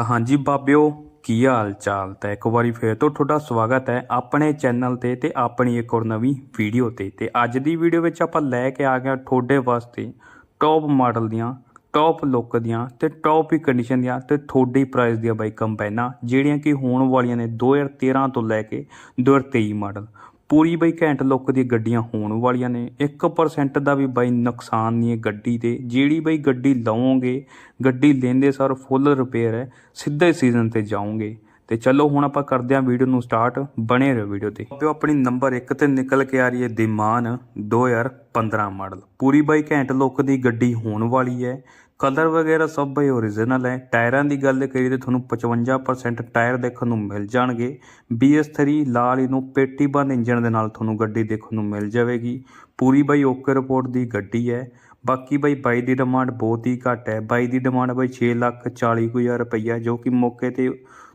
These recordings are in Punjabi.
ਤਾਂ ਹਾਂਜੀ ਬਾਬਿਓ, ਕੀ ਹਾਲ ਚਾਲ ਤਾਂ ਇੱਕ ਵਾਰੀ ਫੇਰ ਤੋਂ ਤੁਹਾਡਾ ਸਵਾਗਤ ਹੈ ਆਪਣੇ ਚੈਨਲ ਤੇ ਤੇ ਆਪਣੀ ਇੱਕ ਹੋਰ ਨਵੀਂ ਵੀਡੀਓ ਤੇ। ਤੇ ਅੱਜ ਦੀ ਵੀਡੀਓ ਵਿੱਚ ਆਪਾਂ ਲੈ ਕੇ ਆ ਗਏ ਤੁਹਾਡੇ ਵਾਸਤੇ ਟੌਪ ਮਾਡਲ ਦੀਆਂ ਟੌਪ ਲੁੱਕ ਦੀਆਂ ਤੇ ਟੌਪ ਹੀ ਕੰਡੀਸ਼ਨ ਦੀਆਂ ਤੇ ਤੁਹਾਡੇ ਪ੍ਰਾਈਸ ਦੀਆਂ ਬਾਈ ਕੰਪੈਨਾ ਜਿਹੜੀਆਂ ਕਿ ਹੋਣ ਵਾਲੀਆਂ ਨੇ 2013 ਤੋਂ ਲੈ ਕੇ 2023 ਮਾਡਲ ਪੂਰੀ ਬਈ ਘੈਂਟ ਲੁੱਕ ਦੀ ਗੱਡੀਆਂ ਹੋਣ ਵਾਲੀਆਂ ਨੇ। 1% ਦਾ ਵੀ ਬਾਈ ਨੁਕਸਾਨ ਨਹੀਂ ਹੈ ਗੱਡੀ ਤੇ। ਜਿਹੜੀ ਬਈ ਗੱਡੀ ਲਵੋਗੇ, ਗੱਡੀ ਲੈਂਦੇ ਸਾਰ ਫੁੱਲ ਰਿਪੇਅਰ ਹੈ, ਸਿੱਧੇ ਸੀਜ਼ਨ ਤੇ ਜਾਓਗੇ। ਤੇ ਚਲੋ ਹੁਣ ਆਪਾਂ ਕਰਦੇ ਹਾਂ ਵੀਡੀਓ ਨੂੰ ਸਟਾਰਟ, ਬਣੇ ਰਹੋ ਵੀਡੀਓ ਤੇ। ਆਪਿਓ ਆਪਣੀ ਨੰਬਰ 1 ਤੇ ਨਿਕਲ ਕੇ ਆ ਰਹੀ ਹੈ ਦਿਮਾਨ 2015 ਮਾਡਲ। ਪੂਰੀ ਬਾਈ ਘੈਂਟ ਲੁੱਕ ਦੀ ਗੱਡੀ ਹੋਣ ਵਾਲੀ ਹੈ। ਕਲਰ ਵਗੈਰਾ ਸਭ ਬਈ ਓਰੀਜਨਲ ਹੈ। ਟਾਇਰਾਂ ਦੀ ਗੱਲ ਕਰੀਏ ਤੇ ਤੁਹਾਨੂੰ 55% ਟਾਇਰ ਦੇਖਣ ਨੂੰ ਮਿਲ ਜਾਣਗੇ। BS3 ਲਾਲ ਇਹਨੂੰ ਪੇਟੀ ਬੰਦ ਇੰਜਨ ਦੇ ਨਾਲ ਤੁਹਾਨੂੰ ਗੱਡੀ ਦੇਖਣ ਨੂੰ ਮਿਲ ਜਾਵੇਗੀ। ਪੂਰੀ ਬਾਈ ਓਕੇ ਰਿਪੋਰਟ ਦੀ ਗੱਡੀ ਹੈ। ਬਾਕੀ ਬਾਈ ਬਾਈ ਦੀ ਡਿਮਾਂਡ ਬਹੁਤ ਹੀ ਘੱਟ ਹੈ। ਬਾਈ ਦੀ ਡਿਮਾਂਡ ਬਾਈ 6 ਲੱਖ 40 ਕੁ ਹਜ਼ਾਰ ਰੁਪਈਆ, ਜੋ ਕਿ ਮੌਕੇ ਤੇ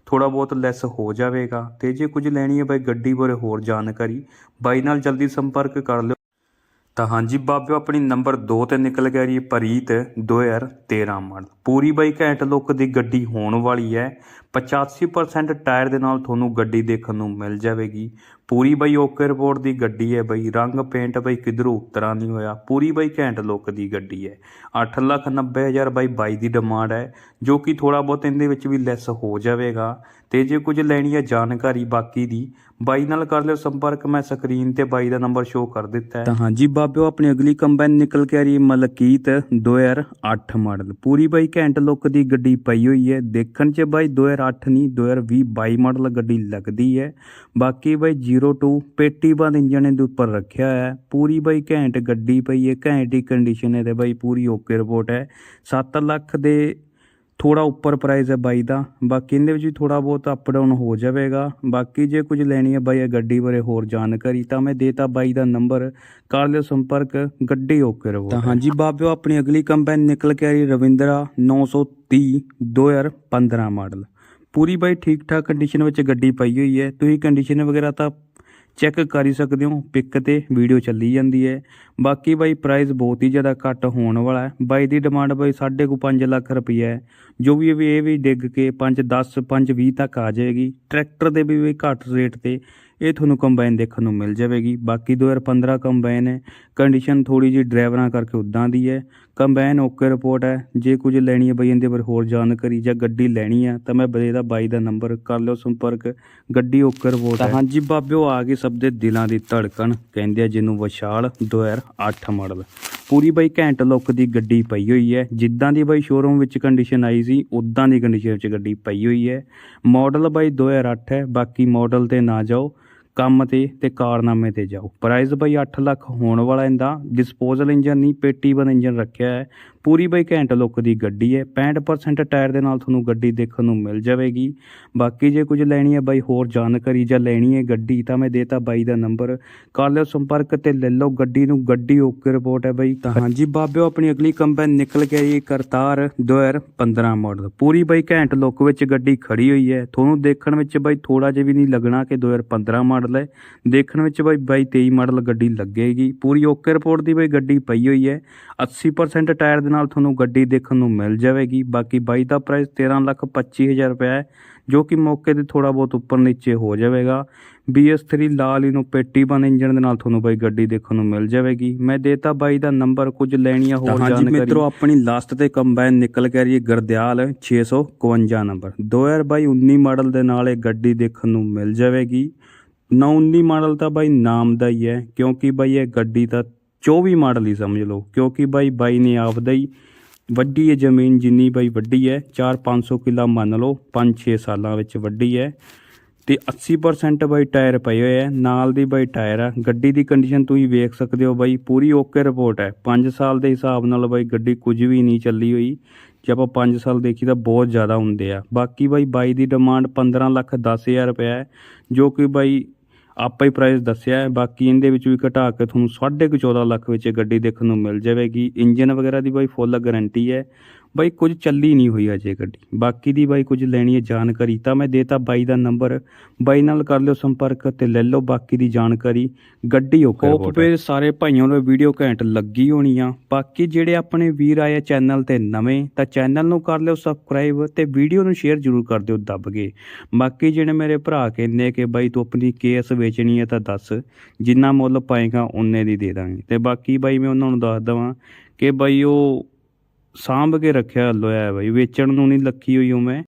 ਥੋੜਾ ਬਹੁਤ ਲੈਸ ਹੋ ਜਾਵੇਗਾ। ਤੇ ਜੇ ਕੁਝ ਲੈਣੀ ਹੈ ਬਾਈ ਗੱਡੀ ਬਾਰੇ ਹੋਰ ਜਾਣਕਾਰੀ, ਬਾਈ ਨਾਲ ਜਲਦੀ ਸੰਪਰਕ ਕਰ ਲਿਓ। ਤਾਂ ਹਾਂਜੀ ਬਾਬਿਓ, ਆਪਣੀ ਨੰਬਰ 2 ਤੇ ਨਿਕਲ ਗਿਆ ਜੀ ਪ੍ਰੀਤ 2013 ਮਾਡਲ। ਪੂਰੀ ਬਾਈ ਘੈਂਟ ਲੁੱਕ ਦੀ ਗੱਡੀ ਹੋਣ ਵਾਲੀ ਹੈ। 85% ਟਾਇਰ ਦੇ ਨਾਲ ਤੁਹਾਨੂੰ ਗੱਡੀ ਦੇਖਣ ਨੂੰ ਮਿਲ ਜਾਵੇਗੀ। ਪੂਰੀ ਬਾਈ ਓਕੇ ਰਿਪੋਰਟ ਦੀ ਗੱਡੀ ਹੈ ਬਈ, ਰੰਗ ਪੇਂਟ ਬਈ ਕਿਧਰੋਂ ਉਤਰਾ ਨਹੀਂ ਹੋਇਆ। ਪੂਰੀ ਬਾਈ ਘੈਂਟ ਲੁੱਕ ਦੀ ਗੱਡੀ ਹੈ। 890000 ਬਾਈ ਬਾਈ ਦੀ ਡਿਮਾਂਡ ਹੈ, ਜੋ ਕਿ ਥੋੜਾ ਬਹੁਤ ਇਹਦੇ ਵਿੱਚ ਵੀ ਲੈਸ ਹੋ ਜਾਵੇਗਾ। ਤੇ ਜੇ ਕੁਝ ਲੈਣੀ ਹੈ ਜਾਣਕਾਰੀ ਬਾਕੀ ਦੀ, ਬਾਈ ਨਾਲ ਕਰ ਲਿਓ ਸੰਪਰਕ, ਮੈਂ ਸਕਰੀਨ ਤੇ ਬਾਈ ਦਾ ਨੰਬਰ ਸ਼ੋਅ ਕਰ ਦਿੱਤਾ ਹੈ। ਤਾਂ ਹਾਂਜੀ ਬਾਬਿਓ, ਆਪਣੀ ਅਗਲੀ ਕੰਬਾਈਨ ਨਿਕਲ ਕੇ ਆ ਰਹੀ ਹੈ ਮਲਕੀਤ 2008 ਮਾਡਲ ਪੂਰੀ ਬਾਈ ਘੈਂਟ ਲੁੱਕ ਦੀ ਗੱਡੀ ਪਈ ਹੋਈ ਹੈ। ਦੇਖਣ 'ਚ ਬਾਈ 2008 ਨਹੀਂ 2020 22 ਮਾਡਲ ਗੱਡੀ ਲੱਗਦੀ ਹੈ। ਬਾਕੀ ਬਾਈ 02 ਪੇਟੀ ਬੰਦ ਇੰਜਨ ਦੇ ਉੱਪਰ ਰੱਖਿਆ ਹੋਇਆ ਹੈ। ਪੂਰੀ ਬਾਈ ਘੈਂਟ ਗੱਡੀ ਪਈ ਹੈ ਘੈਂਟ ਦੀ ਕੰਡੀਸ਼ਨ ਹੈ ਤੇ ਬਾਈ ਪੂਰੀ ਓਕੇ ਰਿਪੋਰਟ ਹੈ। 7 ਲੱਖ ਦੇ ਥੋੜਾ ਉੱਪਰ ਪ੍ਰਾਈਸ ਹੈ ਬਾਈ ਦਾ। ਬਾਕੀ ਇਹਦੇ ਵਿੱਚ ਵੀ ਥੋੜਾ ਬਹੁਤ ਅਪ ਡਾਊਨ ਹੋ ਜਾਵੇਗਾ। ਬਾਕੀ ਜੇ ਕੁਝ ਲੈਣੀ ਹੈ ਬਾਈ ਇਹ ਗੱਡੀ ਬਾਰੇ ਹੋਰ ਜਾਣਕਾਰੀ ਤਾਂ ਮੈਂ ਦੇਤਾ ਬਾਈ ਦਾ ਨੰਬਰ ਕਰ ਲਿਓ ਸੰਪਰਕ ਗੱਡੀ ਓਕੇ ਰਹੋ ਤਾਂ ਹਾਂਜੀ ਬਾਬਿਓ ਆਪਣੀ ਅਗਲੀ ਕੰਪੈਨ ਨਿਕਲ ਕੇ ਆ ਰਹੀ ਰਵਿੰਦਰਾ 930 2015 ਮਾਡਲ। ਪੂਰੀ ਬਾਈ ਠੀਕ ਠਾਕ ਕੰਡੀਸ਼ਨ ਵਿੱਚ ਗੱਡੀ ਪਈ ਹੋਈ ਹੈ। ਤੁਸੀਂ ਕੰਡੀਸ਼ਨ ਵਗੈਰਾ ਤਾਂ ਚੈੱਕ ਕਰ ਹੀ ਸਕਦੇ ਹੋ। ਪਿਕ ਤੇ ਵੀਡੀਓ ਚੱਲੀ ਜਾਂਦੀ ਹੈ। ਬਾਕੀ ਬਾਈ ਪ੍ਰਾਈਸ ਬਹੁਤ ਹੀ ਜ਼ਿਆਦਾ ਘੱਟ ਹੋਣ ਵਾਲਾ ਹੈ। ਬਾਈ ਦੀ ਡਿਮਾਂਡ ਬਾਈ 5.5 ਲੱਖ ਰੁਪਈਆ ਹੈ। ਜੋ ਵੀ ਇਹ ਵੀ ਡਿੱਗ ਕੇ 5 10 5 20 ਤੱਕ ਆ ਜਾਏਗੀ। ਟਰੈਕਟਰ ਦੇ ਵੀ ਵੀ ਘੱਟ ਰੇਟ ਤੇ ਇਹ ਤੁਹਾਨੂੰ ਕੰਬਾਈਨ ਦੇਖਣ ਨੂੰ ਮਿਲ ਜਾਵੇਗੀ। ਬਾਕੀ 2015 ਕੰਬਾਈਨ ਹੈ। ਕੰਡੀਸ਼ਨ ਥੋੜੀ ਜਿਹੀ ਡਰਾਈਵਰਾਂ ਕਰਕੇ ਉਦਾਂ ਦੀ ਹੈ। ਕੰਬਾਈਨ ਓਕੇ ਰਿਪੋਰਟ ਹੈ। ਜੇ ਕੁਝ ਲੈਣੀ ਹੈ ਬਈ ਇਹਦੇ ਬਾਰੇ ਹੋਰ ਜਾਣਕਾਰੀ ਜਾਂ ਗੱਡੀ ਲੈਣੀ ਹੈ ਤਾਂ ਮੈਂ ਬਦੇ ਦਾ ਬਾਈ ਦਾ ਨੰਬਰ ਕਰ ਲਿਓ ਸੰਪਰਕ। ਗੱਡੀ ਓਕੇ ਰਿਪੋਰਟ ਹੈ। ਹਾਂਜੀ ਬਾਬਿਓ ਆ ਗਈ ਸਭ ਦੇ ਦਿਲਾਂ ਦੀ ਧੜਕਣ ਕਹਿੰਦੇ ਆ ਜਿਹਨੂੰ ਵਿਸ਼ਾਲ 2008 ਮਾਡਲ। ਪੂਰੀ ਬਾਈ ਘੈਂਟ ਲੁੱਕ ਦੀ ਗੱਡੀ ਪਈ ਹੋਈ ਹੈ। ਜਿੱਦਾਂ ਦੀ ਬਾਈ ਸ਼ੋਰੂਮ ਵਿੱਚ ਕੰਡੀਸ਼ਨ ਆਈ ਸੀ ਉਦਾਂ ਦੀ ਕੰਡੀਸ਼ਨ ਵਿੱਚ ਗੱਡੀ ਪਈ ਹੋਈ ਹੈ। ਮਾਡਲ ਬਾਈ 2008 ਹੈ। ਬਾਕੀ ਮਾਡਲ ਤੇ ਨਾ ਜਾਓ। ਕੰਮ ਤੇ ਤੇ ਕਾਰਨਾਮੇ ਤੇ ਜਾਓ। ਪ੍ਰਾਈਸ ਬਈ 8 ਲੱਖ ਹੋਣ ਵਾਲਾ ਇਹਦਾ ਡਿਸਪੋਜ਼ਲ ਇੰਜਨ ਨਹੀਂ ਪੇਟੀਵਨ ਇੰਜਨ ਰੱਖਿਆ ਹੈ। ਪੂਰੀ ਬਾਈ ਘੈਂਟ ਲੁੱਕ ਦੀ ਗੱਡੀ ਹੈ। 65% ਟਾਇਰ ਦੇ ਨਾਲ ਤੁਹਾਨੂੰ ਗੱਡੀ ਦੇਖਣ ਨੂੰ ਮਿਲ ਜਾਵੇਗੀ। ਬਾਕੀ ਜੇ ਕੁਝ ਲੈਣੀ ਹੈ ਬਾਈ ਹੋਰ ਜਾਣਕਾਰੀ ਜਾਂ ਲੈਣੀ ਹੈ ਗੱਡੀ ਤਾਂ ਮੈਂ ਦੇਤਾ ਬਾਈ ਦਾ ਨੰਬਰ। ਕਰ ਲਿਓ ਸੰਪਰਕ ਤੇ ਲੈ ਲਓ ਗੱਡੀ ਨੂੰ। ਗੱਡੀ ਓਕੇ ਰਿਪੋਰਟ ਹੈ ਬਾਈ। ਤਾਂ ਹਾਂਜੀ ਬਾਬਿਓ, ਆਪਣੀ ਅਗਲੀ ਕੰਪੈਨ ਨਿਕਲ ਕੇ ਆਈ ਕਰਤਾਰ 2015 ਮਾਡਲ। ਪੂਰੀ ਬਾਈ ਘੈਂਟ ਲੁੱਕ ਵਿੱਚ ਗੱਡੀ ਖੜੀ ਹੋਈ ਹੈ। ਤੁਹਾਨੂੰ ਦੇਖਣ ਵਿੱਚ ਬਾਈ ਥੋੜਾ ਜਿਹਾ ਵੀ ਨਹੀਂ ਲੱਗਣਾ ਕਿ 2015 ਮਾਡਲ ਹੈ। ਦੇਖਣ ਵਿੱਚ ਬਾਈ ਬਾਈ 23 ਮਾਡਲ ਗੱਡੀ ਲੱਗੇਗੀ। ਪੂਰੀ ਓਕੇ ਰਿਪੋਰਟ ਦੀ ਬਾਈ ਗੱਡੀ ਪਈ ਹੋਈ ਹੈ। 80% ਟਾਇਰ ਦੇ ਨਾਲ ਤੁਹਾਨੂੰ ਗੱਡੀ ਦੇਖਣ ਨੂੰ ਮਿਲ ਜਾਵੇਗੀ। ਬਾਕੀ ਬਾਈ ਦਾ ਪ੍ਰਾਈਸ 13 ਲੱਖ 25 ਹਜ਼ਾਰ ਰੁਪਏ ਹੈ ਜੋ ਕਿ ਮੌਕੇ ਤੇ ਥੋੜਾ ਬਹੁਤ ਉੱਪਰ ਨੀਚੇ ਹੋ ਜਾਵੇਗਾ। BS3 ਲਾਲ ਇਹਨੂੰ ਪੇਟੀ ਬੰਦ ਇੰਜਨ ਦੇ ਨਾਲ ਤੁਹਾਨੂੰ ਬਾਈ ਗੱਡੀ ਦੇਖਣ ਨੂੰ ਮਿਲ ਜਾਵੇਗੀ। ਮੈਂ ਦੇਤਾ ਬਾਈ ਦਾ ਨੰਬਰ ਕੁਝ ਲੈਣੀਆਂ ਹੋਰ ਜਾਣਕਾਰੀ ਹਾਂਜੀ ਮਿੱਤਰੋ ਆਪਣੀ ਲਾਸਟ ਤੇ ਕੰਬਾਈਨ ਨਿਕਲ ਕੇ ਰਹੀ ਹੈ ਗਰਦਿਆਲ 652 ਨੰਬਰ। 2019 ਮਾਡਲ ਦੇ ਨਾਲ ਇਹ ਗੱਡੀ ਦੇਖਣ ਨੂੰ ਮਿਲ ਜਾਵੇਗੀ। 919 ਮਾਡਲ ਤਾਂ ਬਾਈ ਨਾਮ ਦਾ ਹੀ ਹੈ ਕਿਉਂਕਿ ਬਾਈ ਇਹ ਗੱਡੀ ਤਾਂ 24 ਮਾਡਲ ਹੀ ਸਮਝ ਲਓ, ਕਿਉਂਕਿ ਬਾਈ ਬਾਈ ਨੇ ਆਪਦਾ ਹੀ ਵੱਡੀ ਹੈ ਜ਼ਮੀਨ ਜਿੰਨੀ ਬਾਈ ਵੱਡੀ ਹੈ 4-500 ਕਿੱਲਾ ਮੰਨ ਲਓ 5-6 ਸਾਲਾਂ ਵਿੱਚ ਵੱਡੀ ਹੈ ਤੇ 80% ਬਾਈ ਟਾਇਰ ਪਏ ਹੋਏ ਆ, ਨਾਲ ਦੀ ਬਾਈ ਟਾਇਰ ਆ, ਗੱਡੀ ਦੀ ਕੰਡੀਸ਼ਨ ਤੁਸੀਂ ਵੇਖ ਸਕਦੇ ਹੋ ਬਾਈ, ਪੂਰੀ ਓਕੇ ਰਿਪੋਰਟ ਹੈ 5 ਸਾਲ ਦੇ ਹਿਸਾਬ ਨਾਲ ਬਾਈ ਗੱਡੀ ਕੁਝ ਵੀ ਨਹੀਂ ਚੱਲੀ ਹੋਈ, ਜੇ ਆਪਾਂ 5 ਸਾਲ ਦੇਖੀ ਤਾਂ ਬਹੁਤ ਜ਼ਿਆਦਾ ਹੁੰਦੇ ਆ, ਬਾਕੀ ਬਾਈ ਬਾਈ ਦੀ ਡਿਮਾਂਡ 15 ਲੱਖ 10000 ਰੁਪਏ ਹੈ, ਜੋ ਕਿ ਬਾਈ ਆਪਾਂ ਹੀ ਪ੍ਰਾਈਸ ਦੱਸਿਆ ਹੈ। ਬਾਕੀ ਇਹਦੇ ਵਿੱਚ ਵੀ ਘਟਾ ਕੇ ਤੁਹਾਨੂੰ 14.5 ਲੱਖ ਵਿੱਚ ਇਹ ਗੱਡੀ ਦੇਖਣ ਨੂੰ ਮਿਲ ਜਾਵੇਗੀ। ਇੰਜਨ ਵਗੈਰਾ ਦੀ ਬਾਈ ਫੁੱਲ ਗਾਰੰਟੀ ਹੈ। ਬਾਈ ਕੁਝ ਚੱਲੀ ਨਹੀਂ ਹੋਈ ਅਜੇ ਗੱਡੀ। ਬਾਕੀ ਦੀ ਬਾਈ ਕੁਝ ਲੈਣੀ ਹੈ ਜਾਣਕਾਰੀ ਤਾਂ ਮੈਂ ਦੇਤਾ ਬਾਈ ਦਾ ਨੰਬਰ। ਬਾਈ ਨਾਲ ਕਰ ਲਿਓ ਸੰਪਰਕ ਤੇ ਲੈ ਲਓ ਬਾਕੀ ਦੀ ਜਾਣਕਾਰੀ। ਗੱਡੀ ਓਕੇ ਹੋਪ ਪੇ ਸਾਰੇ ਭਾਈਆਂ ਨੂੰ ਵੀਡੀਓ ਘੈਂਟ ਲੱਗੀ ਹੋਣੀ ਆ। ਬਾਕੀ ਜਿਹੜੇ ਆਪਣੇ ਵੀਰ ਆਏ ਚੈਨਲ ਤੇ ਨਵੇਂ ਤਾਂ ਚੈਨਲ ਨੂੰ ਕਰ ਲਿਓ ਸਬਸਕ੍ਰਾਈਬ ਤੇ ਵੀਡੀਓ ਨੂੰ ਸ਼ੇਅਰ ਜ਼ਰੂਰ ਕਰ ਦਿਓ ਦੱਬ ਕੇ। ਬਾਕੀ ਜਿਹੜੇ ਮੇਰੇ ਭਰਾ ਕਹਿੰਦੇ ਕਿ ਬਾਈ ਤੂੰ ਆਪਣੀ ਕੇਸ ਵੇਚਣੀ ਹੈ ਤਾਂ ਦੱਸ ਜਿੰਨਾ ਮੁੱਲ ਪਾਏਗਾ ਉਨੇ ਦੀ ਦੇ ਦਾਂਗੇ। ਤੇ ਬਾਕੀ ਬਾਈ ਮੈਂ ਉਹਨਾਂ ਨੂੰ ਦੱਸ ਦਵਾਂ ਕਿ ਬਾਈ ਉਹ ਸਾਂਭ ਕੇ ਰੱਖਿਆ ਲੋਇਆ ਹੈ ਬਾਈ। ਵੇਚਣ ਨੂੰ ਨਹੀਂ ਲੱਖੀ ਹੋਈ ਉਹ ਮੈਂ।